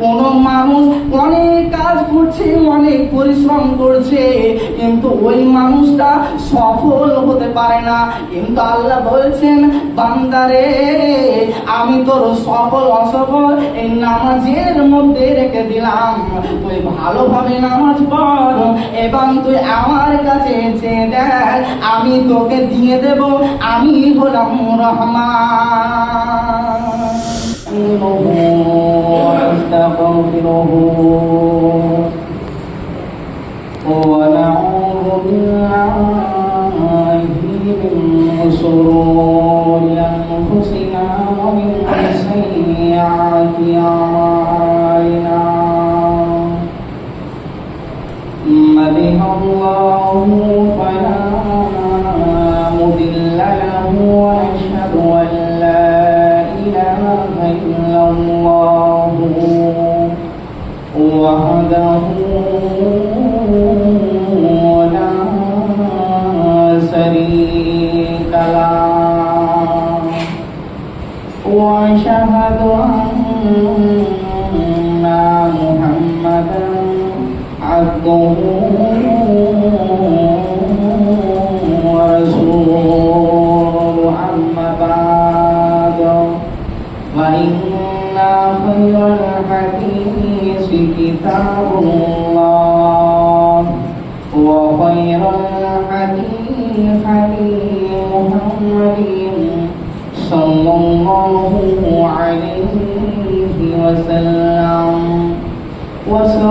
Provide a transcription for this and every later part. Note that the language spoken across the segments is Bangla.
কোন মানুষ অনেক কাজ করছে, অনেক পরিশ্রম করছে, কিন্তু ওই মানুষটা সফল হতে পারে না। কিন্তু আল্লাহ বলছেন, বান্দারে, আমি তোর সফল, অসফল এই নামাজের মধ্যে রেখে দিলাম। তুই ভালোভাবে নামাজ পড়, এবং তুই আমার কাছে চেয়ে দেখ, আমি তোকে দিয়ে দেব, আমি হলাম রহমান। ونستغفره ونعوذ بالله من شرور أنفسنا ومن سيئات أعمالنا من يهده الله وسر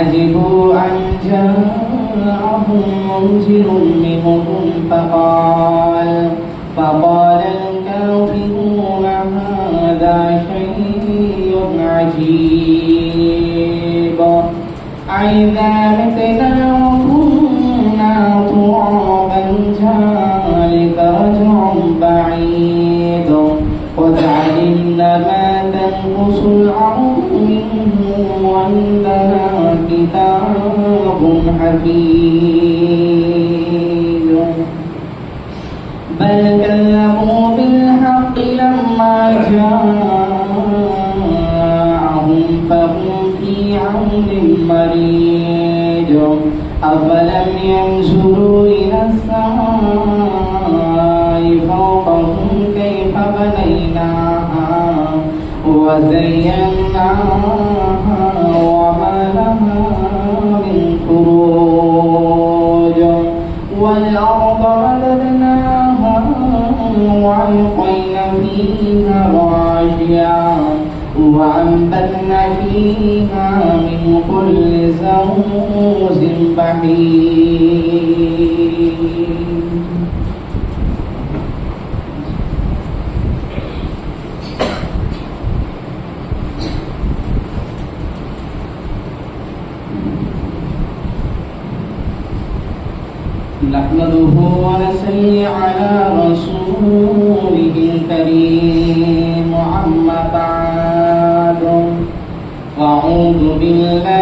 عجبوا أن جاءهم منذر منهم فقال فقال الكافرون هذا شيء عجيب. أئذا متنا وكنا ترابا ذلك رجع بعيد. قد علمنا ما تنقص الأرض منهم وعندنا بل كذبوا بالحق لما جاءهم فهم في عون مريج. أفلم ينظروا إلى السماء فوقهم كيف بنيناها وزيناها فيها من كل زوج بحير نحمده ونصلي على رسوله الكريم. أعوذ بالله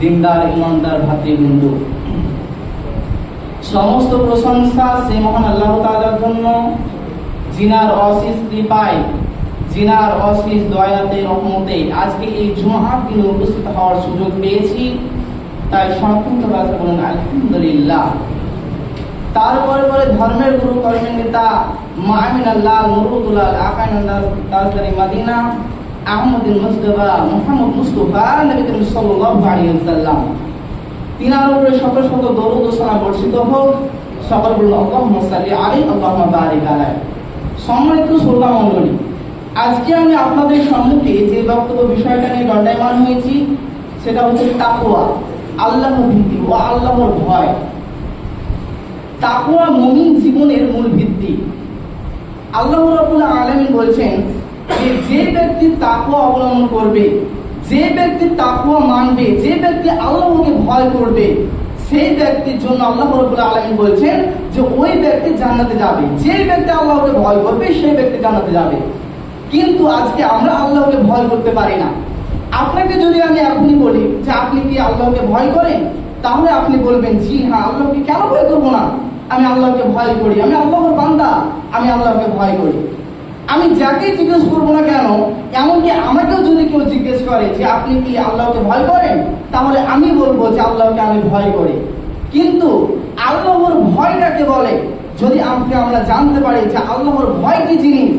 দিনদার, ইমানদার ভাতৃবৃন্দ সমস্ত প্রশংসা সে মহান আল্লাহ তাআলার জন্য। জিনার অশেষ কৃপায়, জিনার অশেষ দয়াতে, রহমতে আজকে এই জুমার দিনে উপস্থিত হওয়ার সুযোগ পেয়েছি। তাই সম্পূর্ণ বাজে বলুন, আলহামদুলিল্লাহ। তারপরে পরে ধর্মের গুরু কর্মের নেতা মাহমিন আল্লাহ নুরুদুল্লাহ আকান তাজদারি মাদিনা আহমদিন মুস্তফা মুহাম্মদ মুস্তফা নবী করিম সাল্লাল্লাহু আলাইহি ওয়াসাল্লাম। তিনার উপরে শত শত দরুদ ও সালাম বর্ষিত হোক। সকল বলুন আল্লাহুম্মা সাল্লি আলাইহি, আল্লাহুম্মা বারিক আলাইহি সম্মানিত শ্রোতা মণ্ডলী, আজকে আমি আপনাদের সম্মুখে যে বক্তব্য বিষয়টা নিয়ে দণ্ডায়মান হয়েছি, সেটা হচ্ছে তাকওয়া আল্লাহ ভীতি ও আল্লাহর ভয়। তাকওয়া মুমিন জীবনের মূল ভিত্তি। আল্লাহ রাব্বুল আলামিন বলছেন যে ব্যক্তি তাকওয়া অবলম্বন করবে, যে ব্যক্তি তাকওয়া মানবে, যে ব্যক্তি আল্লাহকে ভয় করবে, সেই ব্যক্তির জন্য আল্লাহ রাব্বুল আলামিন বলছেন যে ওই ব্যক্তি জান্নাতে যাবে। যে ব্যক্তি আল্লাহকে ভয় করবে, সেই ব্যক্তি জান্নাতে যাবে। কিন্তু আজকে আমরা আল্লাহকে ভয় করতে পারি না। আপনাকে যদি আমি এখনই বলি যে আপনি কি আল্লাহকে ভয় করেন? তাহলে আপনি বলবেন, জি হ্যাঁ আল্লাহকে কেন ভয় করব না? আমি আল্লাহকে ভয় করি। আমি আল্লাহর বান্দা। আমি আল্লাহকে ভয় করি। আমি যাকে জিজ্ঞেস করব না কেন, এমনকি আমাকেও যদি কেউ জিজ্ঞেস করে যে আপনি কি আল্লাহকে ভয় করেন, তাহলে আমি বলব যে আল্লাহকে আমি ভয় করি। কিন্তু আল্লাহর ভয়টাকে বলে? যদি আমাকে আমরা জানতে পারি যে আল্লাহর ভয় কি জিনিস,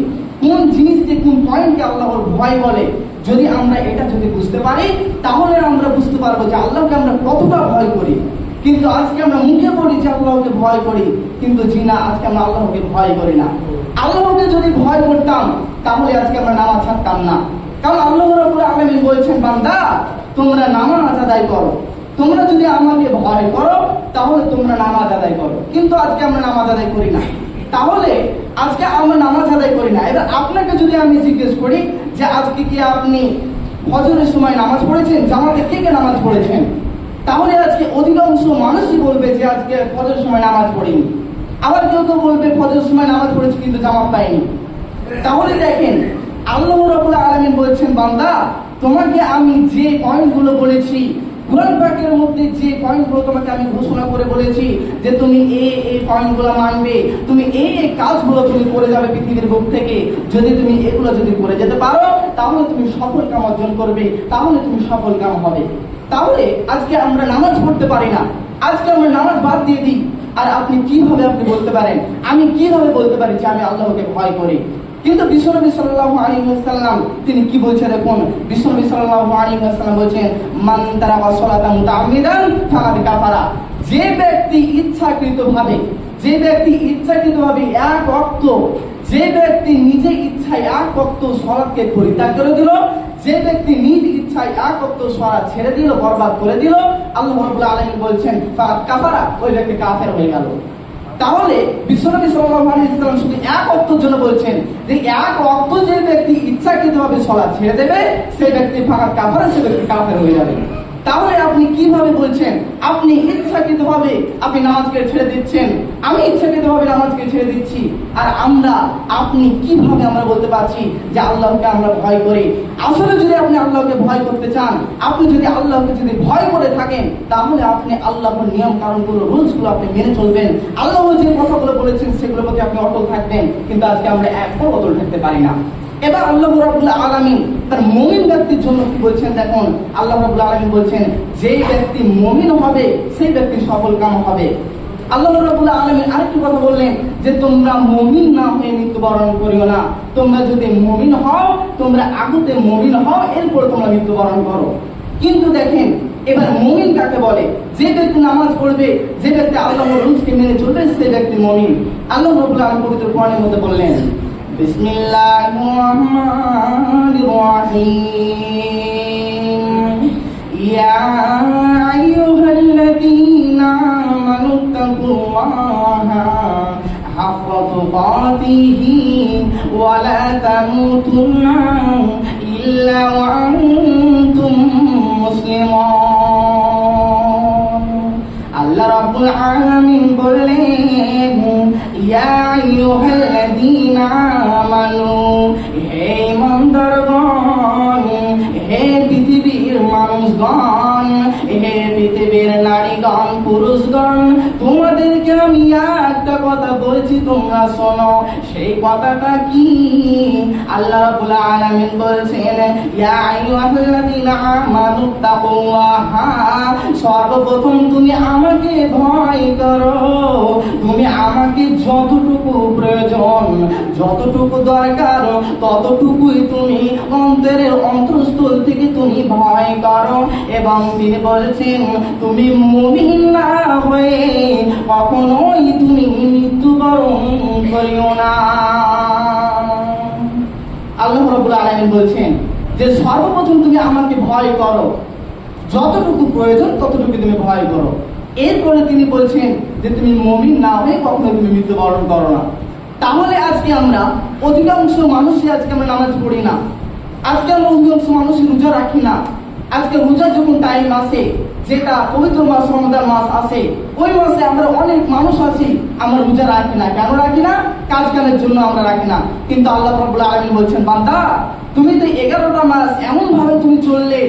কোন জিনিসকে, কোন পয়েন্টকে আল্লাহর ভয় বলে? যদি আমরা এটা যদি বুঝতে পারি, তাহলে আমরা বুঝতে পারব যে আল্লাহকে আমরা কতটা ভয় করি। কিন্তু আজকে আমরা মুখে বলি যে আল্লাহকে ভয় করি, কিন্তু জি না আজকে আমরা আল্লাহকে ভয় করি না। আল্লাহকে যদি ভয় করতাম, তাহলে আজকে আমরা নামাজ ছাড়তাম না। কারণ আল্লাহ রাব্বুল আলামিন বলছেন, বান্দা, তোমরা নামাজ আদায় করো। তোমরা যদি আমাকে ভয় করো, তাহলে তোমরা নামাজ আদায় করো। কিন্তু আজকে আমরা নামাজ আদায় করি না। তাহলে আজকে আমরা নামাজ আদায় করি না। এবার আপনাকে যদি আমি জিজ্ঞেস করি যে, আজকে কি আপনি হজরের সময় নামাজ পড়েছেন? জামাতে কে কে নামাজ পড়েছেন? তাহলে আজকে অধিকাংশ মানুষই বলবে যে, আজকে হজরের সময় নামাজ পড়িনি। আবার কেউ কেউ বলবে ফজরের সময় নামাজ পড়েছি কিন্তু জামাত পাইনি তাহলে দেখেন, আল্লাহ রাবুল আলমিন বলছেন, বান্দা, তোমাকে আমি যে পয়েন্টগুলো বলেছি, কোরআন পাকের মধ্যে যে পয়েন্টগুলো তোমাকে আমি ঘোষণা করে বলেছি, যে তুমি এই এই পয়েন্টগুলো মানবে, তুমি এই এই কাজগুলো তুমি করে যাবে পৃথিবীর বুক থেকে, যদি তুমি এগুলো যদি করে যেতে পারো, তাহলে তুমি সফল কাম অর্জন করবে, তাহলে তুমি সফল কাম হবে। তাহলে আজকে আমরা নামাজ পড়তে পারি না। আজকে আমরা নামাজ বাদ দিয়ে দিই। আর আপনি কীভাবে আপনি বলতে পারেন? আমি কীভাবে বলতে পারি যে আমি আল্লাহকে ভয় করি? কিন্তু বিশ্বনবী সাল্লাল্লাহু আলাইহি ওয়াসাল্লাম, তিনি কি বলছেন দেখুন? বিশ্বনবী সাল্লাল্লাহু আলাইহি ওয়াসাল্লাম বলছেন মান তারা সালাতা মুতাআম্মিদান ফাকাদ কাফারা। যে ব্যক্তি ইচ্ছাকৃতভাবে, যে ব্যক্তি ইচ্ছাকৃতভাবে এক অক্ত যে ব্যক্তি নিজে ইচ্ছায় এক অক্ত সলাৎকে পরিত্যাগ করে দিল, যে ব্যক্তি নিজ ইচ্ছায় এক অক্ত সলাৎ ছেড়ে দিল, বরবাদ করে দিল, আল্লাহ রাব্বুল আলামিন বলছেন, ফাকাদ কাফারা ওই ব্যক্তি কাফের হয়ে গেল। তাহলে বিশ্বনবী সাল্লাল্লাহু আলাইহি ওয়াসাল্লাম শুধু এক অক্তের জন্য বলছেন যে এক অক্ত যে ব্যক্তি ইচ্ছাকৃতভাবে সলাৎ ছেড়ে দেবে, সেই ব্যক্তি ফাঁকা কাফারা, সে ব্যক্তি কাফের হয়ে যাবে। তাহলে আপনি কীভাবে বলছেন? আপনি ইচ্ছাকৃতভাবে আপনি নামাজকে ছেড়ে দিচ্ছেন। আমি ইচ্ছাকৃতভাবে নামাজকে ছেড়ে দিচ্ছি। আর আমরা, আপনি কীভাবে আমরা বলতে পারছি যে আল্লাহকে আমরা ভয় করি? আসলে যদি আপনি আল্লাহকে ভয় করতে চান, আপনি যদি আল্লাহকে যদি ভয় করে থাকেন, তাহলে আপনি আল্লাহর নিয়ম কারণগুলো রুলসগুলো আপনি মেনে চলবেন। আল্লাহ যে কথাগুলো বলেছেন, সেগুলোর প্রতি আপনি অটল থাকবেন। কিন্তু আজকে আমরা একটাও অটল থাকতে পারি না। এবার আল্লাহ রাবুল্লাহ আলমিন তার মমিন ব্যক্তির জন্য কি বলছেন দেখুন, আল্লাহ রাবুল্লাহ আলমিন বলছেন যে ব্যক্তি মমিন হবে, সেই ব্যক্তি সফল কাম হবে। আল্লাহ রাবুল্লাহ আলমিন আরেকটি কথা বললেন যে, তোমরা মমিন না হয়ে মৃত্যুবরণ করিও না। তোমরা যদি মমিন হও, তোমরা আগুতে মমিন হও, এরপর তোমরা মৃত্যুবরণ করো। কিন্তু দেখেন, এবার মমিন কাকে বলে? যে ব্যক্তি নামাজ পড়বে, যে ব্যক্তি আল্লাহ রুলসকে মেনে চলবে, সে ব্যক্তি মমিন। আল্লাহ রবুল্লাহ আলম পবিত্র কোরআনের মধ্যে বললেন بسم الله الرحمن الرحيم. يا أيها الذين آمنوا اتقوا الله حق تقاته ولا تموتن إلا وأنتم مسلمون. الله رب العالمين পুরুষগণ তোমাদেরকে আমি একটা কথা বলছি, তোমরা শোনো। সেই কথাটা কি? আল্লাহ রাব্বুল আলামিন বলছেন, ইয়া আইয়ুহাল্লাযীনা আমানু তাকুল্লাহা, সর্বপ্রথম তুমি আমাকে ভয় করো। তুমি আমাকে যতটুকু প্রয়োজন, যতটুকু দরকার ততটুকুই তুমি অন্তরের অন্তরস্থল থেকে তুমি ভয় করো এবং তিনি বলছেন, তুমি মুমিন না হয়ে কখনোই তুমি মৃত্যুবরণ করিও না। আল্লাহ বলছেন, যে সর্বপ্রথম তুমি আমাকে ভয় করো, যতটুকু প্রয়োজন ততটুকু তুমি ভয় করো। এরপরে তিনি বলছেন যে, তুমি মমিন না হয়ে কখনো তুমি মৃত্যুবরণ করো না। তাহলে আজকে আমরা অধিকাংশ মানুষই আজকে আমরা নামাজ পড়ি না। আজকে আমরা অধিকাংশ মানুষ রোজা রাখি না। আজকে রোজা যখন টাইম আসে যেটা পবিত্র মাস, রমজান মাস আসে ওই মাসে আমরা অনেক মানুষ আছি, আমরা রোজা রাখি না। কেন রাখি না? কাজ কামের জন্য আমরা রাখি না। কিন্তু আল্লাহ রব্বুল আলমী বলছেন, বান্দা, তুমি তো এগারোটা মাস এমন ভাবে তুমি চললে,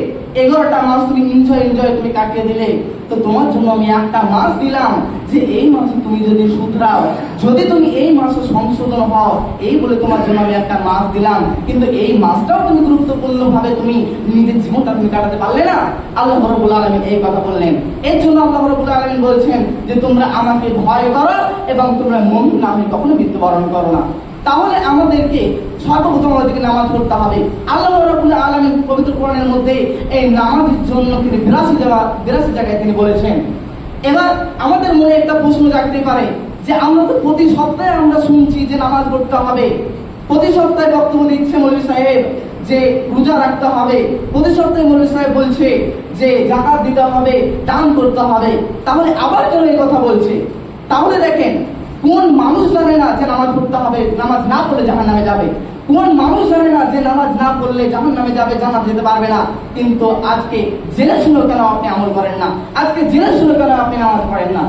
এগারোটা মাস তুমি এনজয় এনজয় তুমি কাটিয়ে দিলে তো তোমার জন্য আমি একটা মাস দিলাম যে এই মাসে তুমি যদি শুধরাও, যদি তুমি এই মাসে সংশোধন হও, এই বলে তোমার জন্য আমি একটা মাস দিলাম। কিন্তু এই মাসটাও তুমি গুরুত্বপূর্ণ ভাবে তুমি নিজের জীবনটা তুমি কাটাতে পারলে না। আল্লাহ রবুল আলমিন এই কথা বললেন। এর জন্য আল্লাহ রবুল আলমিন বলছেন যে, তোমরা আমাকে ভয় করো এবং তোমরা মন না হয়ে কখনো মৃত্যুবরণ করো না। তাহলে আমাদেরকে সর্বপ্রথম আমাদেরকে নামাজ পড়তে হবে। আল্লাহ রবুল আলমিন পবিত্র কোরআনের মধ্যে এই নামাজের জন্য তিনি বিরাশি জায়গা, বিরাশি জায়গায় তিনি বলেছেন। এবার আমাদের মনে একটা প্রশ্ন জাগতে পারে যে আমরা তো প্রতি সপ্তাহে আমরা শুনছি যে নামাজ পড়তে হবে। প্রতি সপ্তাহে বক্তব্য দিচ্ছে মৌলী সাহেব যে রোজা রাখতে হবে। প্রতি সপ্তাহে মৌলী সাহেব বলছে যে জাকাত দিতে হবে, দান করতে হবে। তাহলে আবার কেন এই কথা বলছে? তাহলে দেখেন কোন মানুষ জানে না যে নামাজ পড়তে হবে? নামাজ না পড়লে জাহান নামে যাবে। কোন মানুষ জানে না যে নামাজ না পড়লে জাহান নামে যাবে জানা যেতে পারবে না। কিন্তু আজকে জেনে শুনে কেন আপনি আমল করেন না? আজকে জেনে শুনে কেন আপনি নামাজ পড়েন না?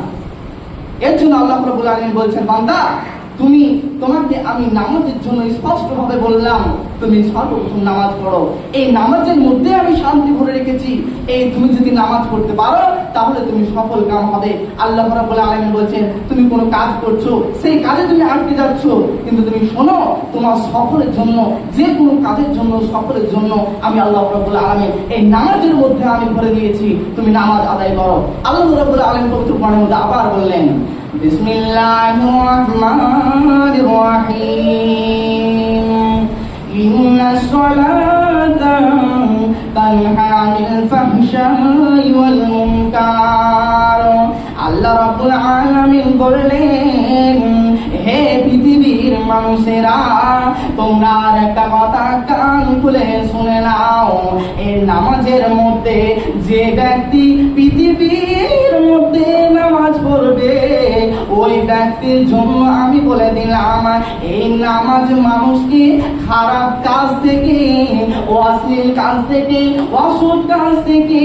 এর জন্য আল্লাহ প্রবুল আলমিন বলছেন, বান্দা তুমি, তোমাকে আমি নামাজের জন্য স্পষ্ট ভাবে বললাম, তুমি সর্বপ্রথম নামাজ পড়ো। এই নামাজের মধ্যে আমি শান্তি ভরে রেখেছি। এই তুমি যদি নামাজ পড়তে পারো, তাহলে তুমি সফল কাম হবে। আল্লাহ রাব্বুল আলামিন বলছেন, তুমি কোনো কাজ করছ, সেই কাজে তুমি আটকে যাচ্ছ। কিন্তু তুমি শোনো, তোমার সফলের জন্য, যে কোনো কাজের জন্য, সফলের জন্য আমি আল্লাহ রাব্বুল আলামিন এই নামাজের মধ্যে আমি ভরে দিয়েছি। তুমি নামাজ আদায় করো। আল্লাহ রাব্বুল আলামিন পবিত্র মধ্যে আবার বললেন بسم الله الرحمن الرحيم إن الصلاة تنهى عن الفحشاء والمنكر আল্লাহ রাব্বুল আলামিন বললেন হে পৃথিবীর মানুষেরা তোমরা আর একটা কথা কান খুলে শুনে নাও এই নামাজের মধ্যে যে ব্যক্তি পৃথিবীর মধ্যে নামাজ পড়বে ওই ব্যক্তির জন্য আমি বলে দিলাম। এই নামাজ মানুষকে খারাপ কাজ থেকে, অশ্লীল কাজ থেকে, অসৎ কাজ থেকে,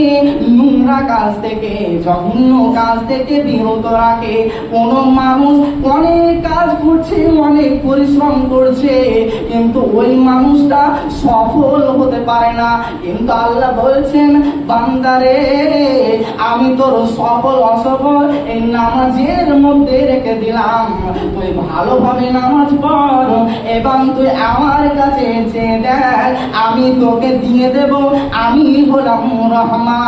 নোংরা কাজ থেকে, জঘন্য কাজ থেকে বিরত রাখে। কোন মানুষ অনেক কাজ করছে, অনেক পরিশ্রম করছে, কিন্তু ওই মানুষটা সফল হতে পারে না। কিন্তু আল্লাহ বলছেন, বান্দারে, আমি তোর সফল অসফল এই নামাজের মধ্যে রেখে দিলাম। তুই ভালোভাবে নামাজ পড়, এবং তুই আমার কাছে দেখ, আমি তোকে দিয়ে দেব, আমি হলাম রহমান।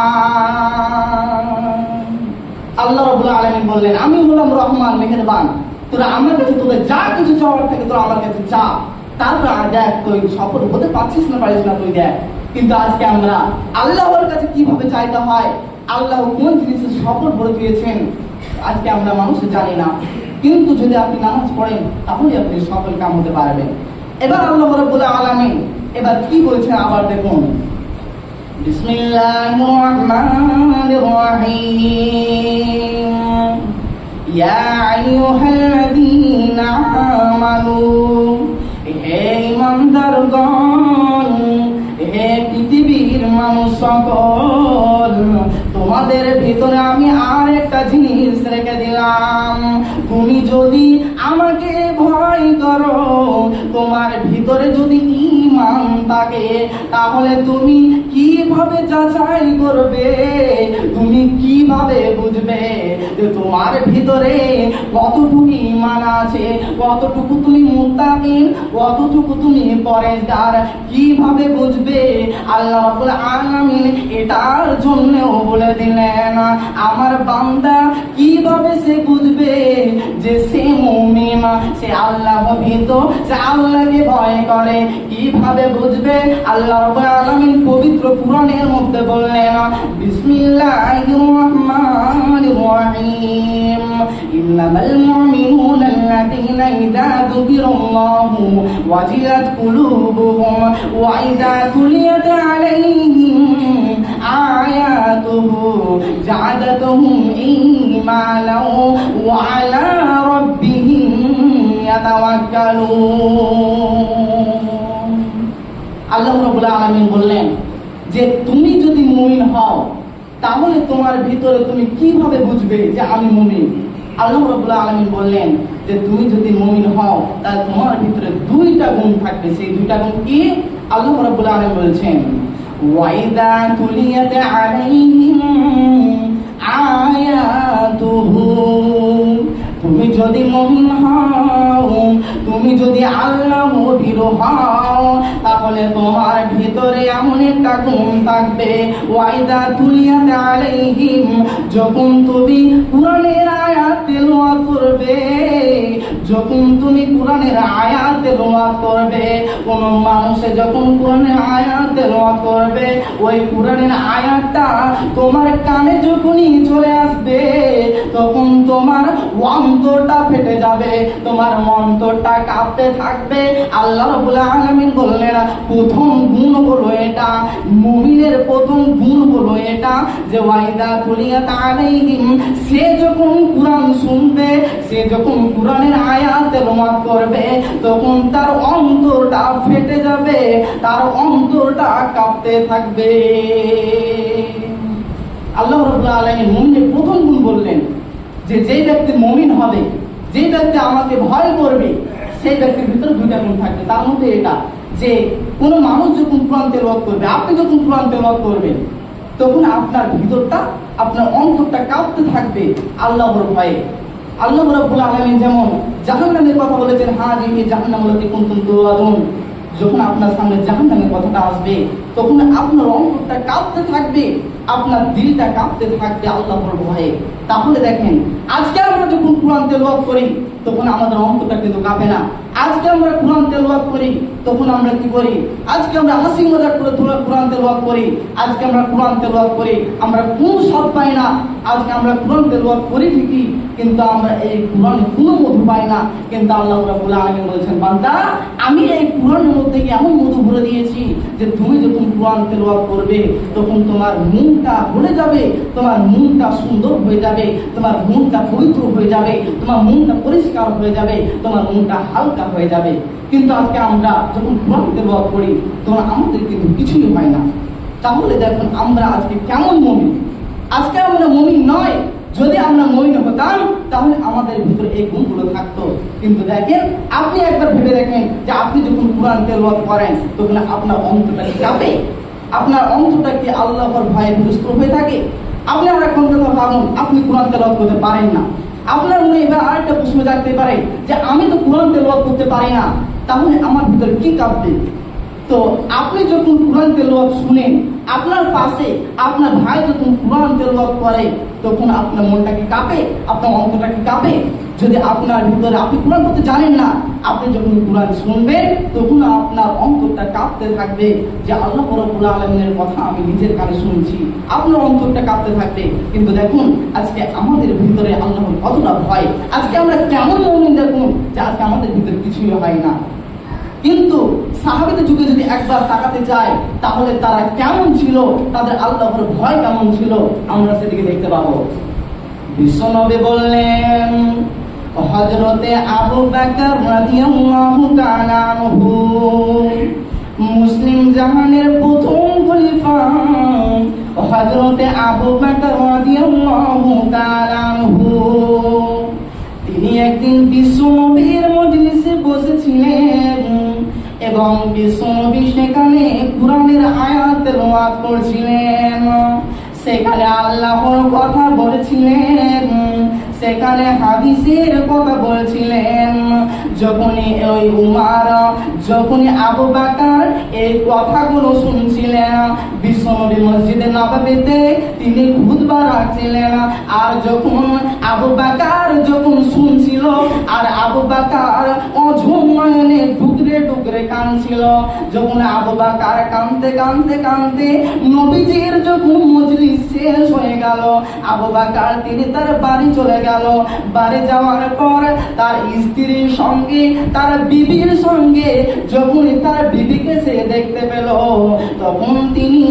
আল্লাহ রবুল্লা আলমী বললেন, আমি হলাম রহমান, মেহেরবান। তোরা আমার কাছে, তোদের যা কিছু চাওয়ার থাকে, তোরা আমার কাছে চা তারপর দেখ, তুই সফল হতে পারছিস না পারিস না, তুই দেখ। কিন্তু আজকে আমরা আল্লাহর কাছে কীভাবে চাইতে হয়? আল্লাহ কোন জিনিসে সফল করে দিয়েছেন আজকে আমরা মানুষ জানি না। কিন্তু যদি আপনি নামাজ পড়েন তাহলে আপনি সফল কাম হতে পারবেন। এবার আল্লাহ রব্বুল আলামিন এবার কি বলছেন আবার দেখুন। হে হে পৃথিবীর মানুষ তোমাদের ভিতরে আমি আর একটা জিনিস রেখে দিলাম। তুমি যদি আমাকে ভয় করো, তোমার ভিতরে যদি ইমান থাকে, তাহলে তুমি কীভাবে যাচাই করবে? তুমি কীভাবে বুঝবে যে তোমার ভিতরে কতটুকু ইমান আছে, কতটুকু তুমি মুত্তাকিন, কতটুকু তুমি পরেজগার কীভাবে বুঝবে? আল্লাহ রাব্বুল আলামিন এটার জন্যও বলে দিলেন, আমার বান্দা কীভাবে সে বুঝবে যে সে মুমিন, সে আল্লাহ ভীত, সে আল্লাহকে ভয় করে? কীভাবে বুঝবে? আল্লাহ রাব্বুল আলামিন পবিত্র কোরআনের মধ্যে বললেন বিসমিল্লাহির রহমানির রহিম। ইন্নামাল মুমিনুনা আল্লাযীনা ইযা যুকিরাল্লাহু ওয়াজিলাত কুলুবুহুম ওয়া ইযা তুলিয়াত আলাইহিম আয়াতুহু জাদাতুহুম ঈমানা ওয়া আলা রাব্বিহিম ইয়াতাওয়াক্কালুন। আল্লাহ রাব্বুল আলামিন বললেন যে তুমি যদি মুমিন হও, তাহলে তোমার ভিতরে তুমি কীভাবে বুঝবে যে আমি মুমিন? আল্লাহ রাব্বুল আলামিন বললেন যে তুমি যদি মুমিন হও, তাহলে তোমার ভিতরে দুইটা গুণ থাকবে। সেই দুইটা গুণ কি? আল্লাহ রাব্বুল আলামিন বলছেন, ওয়াইদা তুলিয়াত আয়াতুহু। তুমি যদি মমিন হও, তুমি যদি আল্লাহ হও তাহলে তোমার ভিতরে এমন একটা গুণ থাকবে। ওয়াইদা তুলিয়াতে আলাইহিম, যখন তুমি কোরআনের আয়াত তেলাওয়াত করবে, যখন তুমি কোরআনের আয়াত তেলাওয়াত করবে, কোন মানুষে যখন কোরআনের আয়াত তেলাওয়াত করবে, ওই কোরআনের আয়াতটা তোমার কানে যখনই চলে আসবে, তখন তোমার অন্তরটা ফেটে যাবে, তোমার অন্তরটা কাঁপতে থাকবে। আল্লাহ রাব্বুল আলামিন বললেন প্রথম গুণ হলো এটা, মুমিনের প্রথম গুণ হলো এটা, যে ওয়াইদা তুলিয়াত আলাইহিম, সে যখন কোরআন শুনবে, সে যখন কোরআনের আয়াত তেলাওয়াত করবে, তখন তার অন্তরটা ফেটে যাবে, তার অন্তরটা কাঁপতে থাকবে। আল্লাহ রাব্বুল আলামিন মুমিনের প্রথম গুণ বললেন যে যেই ব্যক্তি মুমিন হবে, যেই ব্যক্তি আমাকে ভয় করবে, সেই ব্যক্তির ভিতরে দুইটা গুণ থাকবে, তার মধ্যে এটা যে কোনো মানুষ যখন কোরআন তেলাওয়াত করবে, আপনি যখন কোরআন তেলাওয়াত করবেন, তখন আপনার ভিতরটা, আপনার অন্তরটা কাঁপতে থাকবে আল্লাহর ভয়ে। আল্লাহ রাব্বুল আলামিন যেমন জাহান্নামের কথা বলেছেন যে এই জাহান্নামগুলোকে কুনতুম তুআদুন যখন আপনার সামনে জাহান্নামের কথাটা আসবে, তখন আপনার অন্তরটা কাঁপতে থাকবে, আপনার দিলটা কাঁপতে থাকবে আল্লাহর ভয়ে। তাহলে দেখেন, আজকে আমরা যখন কোরআন তেলাওয়াত করি, তখন আমাদের অঙ্কটা কিন্তু কাঁপে না। আজকে আমরা কোরআন তেলাওয়াত করি, তখন আমরা কি করি? আজকে আমরা হাসি মজাক করে কোরআন তেলাওয়াত করি, আজকে আমরা কোরআন তেলাওয়াত করি, আমরা কোন সব পাই না, আজকে আমরা কোরআন তেলাওয়াত করি ঠিকই কিন্তু আমরা এই কোরআনে কোনো মধু পাই না। কিন্তু আল্লাহ রাব্বুল আলামিন বলেছেন, বান্দা, আমি এই কোরআনের মধ্যে কি এমন মধু ভরে দিয়েছি যে তুমি যখন কোরআন তেলাওয়াত করবে, তখন তোমার মনটা ভরে যাবে, তোমার মনটা সুন্দর হয়ে যাবে, তোমার মনটা পবিত্র হয়ে যাবে, তোমার মনটা পরিষ্কার হয়ে যাবে, তোমার মনটা হালকা হয়ে যাবে। কিন্তু আজকে আমরা যখন কোরআন তেলাওয়াত করি, তখন আমাদের কিন্তু কিছুই হয় না। তাহলে দেখুন, আমরা আজকে কেমন মমিন? আজকে আমরা মমিন নয়। যদি আমরা মমিন হতাম, তাহলে আমাদের ভিতরে এই গুণগুলো থাকতো। কিন্তু দেখেন, আপনি একবার ভেবে দেখেন যে আপনি যখন কোরআন তেলাওয়াত করেন, তখন আপনার অন্তরটা কি কাঁপে আপনার অন্তরটা কি আল্লাহর ভয়ে দুষ্ট হয়ে থাকে? আপনি আর এখন কথা ভাবুন, আপনি কোরআন তেলাওয়াত করতে পারেন না। আপনার মনে এবার আরেকটা প্রশ্ন জানতে পারে, যে আমি তো কোরআন তেলাওয়াত করতে পারি না, তাহলে আমার ভিতরে কি কাঁপবে? তো আপনি যখন কোরআন তেলাওয়াত শুনেন আপনার পাশে আপনার ভাই যখন কোরআন তেলাওয়াত করে, তখন আপনার মনটাকে কাঁপে, আপনার অন্তরটা কি কাঁপে। যদি আপনার ভিতরে আপনি কোরআন করতে জানেন না, আপনি যখন কোরআন শুনবেন, তখন আপনার অন্তরটা কাঁপতে থাকবে যে আল্লাহ রব্বুল আলমিনের কথা আমি নিজের কানে শুনছি। আপনার অন্তরটা কাঁপতে থাকবে। কিন্তু দেখুন, আজকে আমাদের ভিতরে আল্লাহ কতটা ভয়। আজকে আমরা কেমন মমিন দেখুন যে আজকে আমাদের ভিতরে কিছুই হয় না। কিন্তু সাহাবিদের যুগে যদি একবার তাকাতে চায় তাহলে তারা কেমন ছিল? তাদের আল্লাহর ভয় কেমন ছিল? আমরা সেদিকে দেখতে পাবো। বিশ্বনবী বললেন হজরতে আবু বকর রাদিয়াল্লাহু তাআলা আনহু, মুসলিম জাহানের প্রথম খলিফা হজরতে আবু বকর রাদিয়াল্লাহু তাআলা আনহু। তিনি একদিন বিশ্বনবীর মজলিসে বসেছিলেন। এবং সেখানে কোরআনের আয়াত রোয়াত করছিলেন। সেখানে আল্লাহর কথা বলছিলেন, সেখানে হাদিসের কথা বলছিলেন। যখনই ওই উমার যখনই আবু বাকার এই কথাগুলো শুনছিলেন বিশ্বনবী মসজিদে নবাবিতে তিনি খুতবা রাখছিলেন, আর যখন আবু বাকার যখন শুনছিল, আর আবু বাকার অঝম নয়নে ডুকরে ডুকরে কাঁদছিল, যখন আবু বাকার কাঁদতে কাঁদতে কাঁদতে নবীজির যখন মজলিস শেষ হয়ে গেল, আবু বাকার তিনি তার বাড়ি চলে গেল। বাড়ি যাওয়ার পর তার স্ত্রীর সঙ্গে, তার বিবির সঙ্গে যখন তার বিবিকে সে দেখতে পেল, তখন তিনি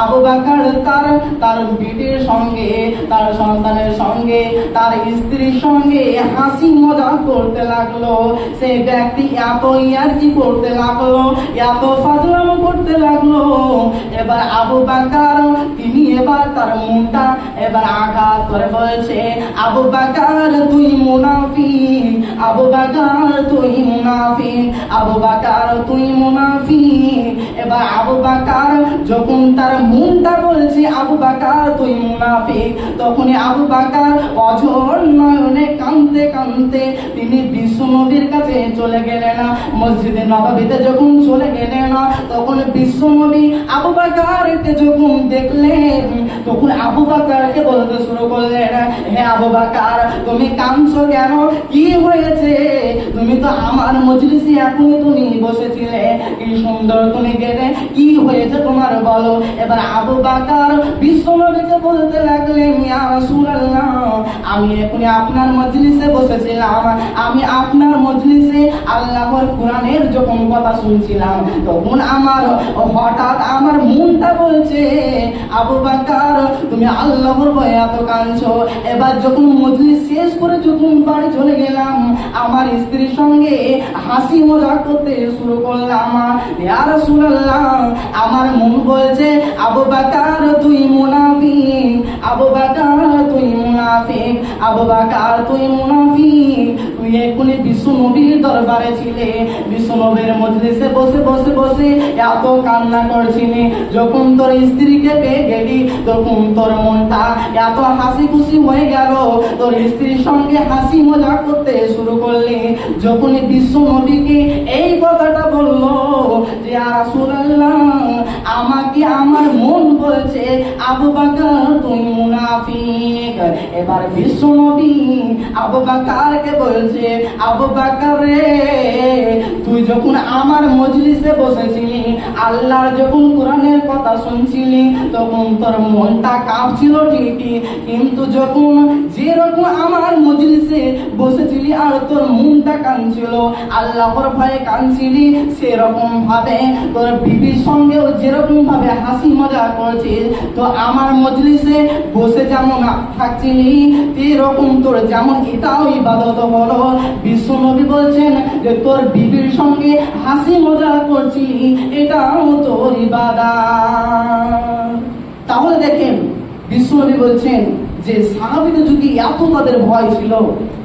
আবু বাকার তার তার বিবির সঙ্গে, তার সন্তানের সঙ্গে, তার স্ত্রীর সঙ্গে হাসি মজা করতে লাগল। সেই ব্যক্তি এত ইয়ার্কি করতে লাগল, এত ফাজলাম করতে লাগল। এবার আবু বাকার তিনি এবার তার মনটা এবার আঘাত করে বলছে, আবু বাকার, তুই মুনাফিক, আবু বাকার, তুই মুনাফিক, আবু বাকার, তুই মুনাফিক। এবার আবু বাকার যখন তার মনটা বলছে, আবু বাকার, তুই মুনাফিক, তখনই আবু বাকার অঝর নয়নে কাঁদতে কানতে তিনি বিশ্ব নবীর কাছে চলে গেলেন। মসজিদে নবাবিতে যখন চলে গেলেন, তখন বিশ্ব নবী আবু বাকারকে যখন দেখলেন তখন আবু বাকারকে বলতে শুরু করলেন হে আবু বাকার, তুমি কামছো কেন? কি হয়েছে? তুমি তো আমার মজলিসে এখনই তুমি বসেছিলে। কি সুন্দর তুমি গেলে, কি হয়েছে তোমার বলো? এবার আবু বাকার বিশ্ব বলতে লাগলে ইয়া রাসূলুল্লাহ। আমি এখন আপনার মজলিসে বসেছিলাম আমি আপনার মজলিসে আল্লাহর কোরআনের যখন কথা শুনছিলাম, তখন আমার হঠাৎ আমার মনটা বলছে, আবু বাকার, তুমি আল্লাহর ভয়ে এত কাঁদছো। এবার যখন মজলিস শেষ করে যখন বাড়ি চলে গেলাম, আমার স্ত্রীর সঙ্গে হাসি মজা করতে শুরু করলাম ইয়া রাসূলুল্লাহ, আমার মন বলছে, আবু বাকার, তুই মুনাফিক, আবু বাকার, তুই মুনাফিক। তুই তুই দরবারে ছিলে। মজলিসে বসে বসে বসে এত কান্না যখন তোর স্ত্রীকে পেয়ে গেলি, তখন তোর মনটা এত হাসি খুশি হয়ে গেল। তোর স্ত্রীর সঙ্গে হাসি মজা করতে শুরু করলি। যখন বিশ্ব নবীকে এই কথাটা বলল যে রাসূলুল্লাহ আমাকে আমার মন বলছে, আবু বাকর, তুই মুনাফিক। এবার নবী আবু বাকারকে বলছে, আবু রে, তুই যখন আমার মজলিসে বসেছিলি, আল্লাহর যখন কোরআনের কথা শুনছিলি, তখন তোর মনটা কাঁপছিল ঠিকই। কিন্তু যখন যেরকম আমার মজলিসে বসেছিলি আর তোর মনটা কাঁদছিল, আল্লাহর ভয়ে কাঁদছিলি সেরকম ভাবে তোর বিবির সঙ্গেও যেরকম ভাবে হাসি মজা করছিস তো আমার মজলিসে বসে যেমন থাকছিলি এরকম তোর যেমন এটাও ইবাদত হলো। বিশ্ব নবী বলছেন যে, তোর বিবির সঙ্গে হাসি মজা করছিলি এটাও তোর ইবাদত। তাহলে দেখেন বিশ্বনবী বলছেন যে, সাহাবিদের যুগে এত তাদের ভয় ছিল।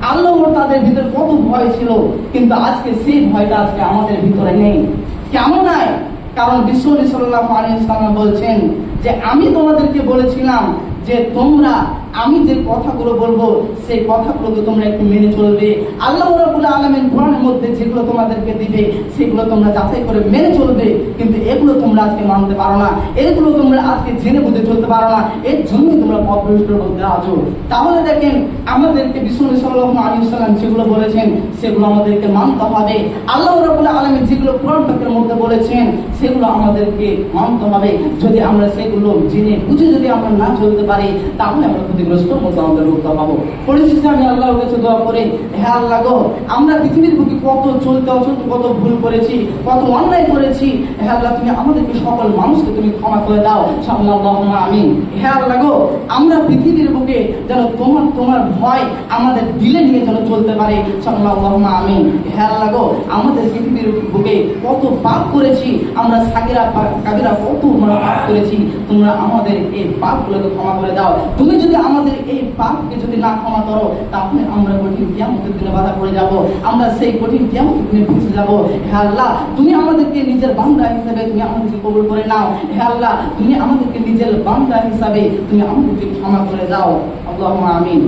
আল্লাহর তাদের ভিতরে কত ভয় ছিল। কিন্তু আজকে সেই ভয়টা আজকে আমাদের ভিতরে নেই। কেমন নাই? কারণ বিশ্ব সাল্লাল্লাহু আলী ইসলাম বলছেন যে আমি তোমাদেরকে বলেছিলাম যে তোমরা আমি যে কথাগুলো বলব, সেই কথাগুলোকে তোমরা একটু মেনে চলবে। আল্লাহ রাব্বুল আলামিন কোরআনের মধ্যে যেগুলো তোমাদেরকে দিবে, সেগুলো তোমরা যাচাই করে মেনে চলবে, কিন্তু এগুলো তোমরা আজকে মানতে পারো না। এগুলো তোমরা আজকে জেনে বুঝে চলতে পারো না। এর জন্যই তোমরা পথভ্রষ্টের মধ্যে আছো তাহলে দেখেন, আমাদেরকে বিষ্ণু সাল্লাল্লাহু আলাইহি সাল্লাম যেগুলো বলেছেন, সেগুলো আমাদেরকে মানতে হবে। আল্লাহ রাব্বুল আলামিন যেগুলো কোরআন পাকের মধ্যে বলেছেন, সেগুলো আমাদেরকে মানতে হবে। যদি আমরা সেগুলো জেনে বুঝে যদি আমরা না চলতে পারি, তাহলে আমরা ক্ষতিগ্রস্ত মতো অন্তর্ভুক্ত হব পরিশেষে আমি আল্লাহর কাছে দোয়া করে হ্যাঁ আল্লাহ গো, আমরা পৃথিবীর বুকে কত চলতে অচলতে কত ভুল করেছি, কত অন্যায় করেছি হ্যাঁ আল্লাহ, তুমি আমাদেরকে সকল মানুষকে তুমি ক্ষমা করে দাও। সাল্লাহ আমি হ্যাঁ আল্লাহ গো, আমরা পৃথিবীর বুকে যেন তোমার তোমার ভয় আমাদের দিলে নিয়ে যেন চলতে পারে। সাল্লাহ আমি হ্যাঁ আল্লাহ গো, আমাদের পৃথিবীর বুকে কত পাপ করেছি, আমরা সাকিরা কাবিরা কত আমরা পাপ করেছি, তোমরা আমাদের এই পাপগুলোকে ক্ষমা করে দাও। তুমি যদি আমাদের এই পাপকে যদি না ক্ষমা করো তাহলে আমরা কঠিন কিয়ামতের দিনে বাধা পড়ে যাব আমরা সেই কঠিন কিয়ামতের দিনে ফেসে যাব হে আল্লাহ তুমি আমাদেরকে নিজের বান্দা হিসেবে তুমি আমাদেরকে কবুল করে নাও হে আল্লাহ তুমি আমাদেরকে নিজের বান্দা হিসাবে তুমি আমাদেরকে ক্ষমা করে দাও আল্লাহুম্মা আমিন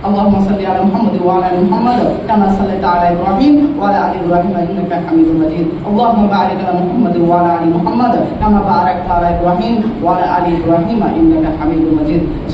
اللهم صل على محمد وعلى ال محمد كما صليت على ابراهيم وعلى ال ابراهيم انك حميد مجيد اللهم بارك على محمد وعلى ال محمد كما باركت على ابراهيم وعلى ال ابراهيم انك حميد مجيد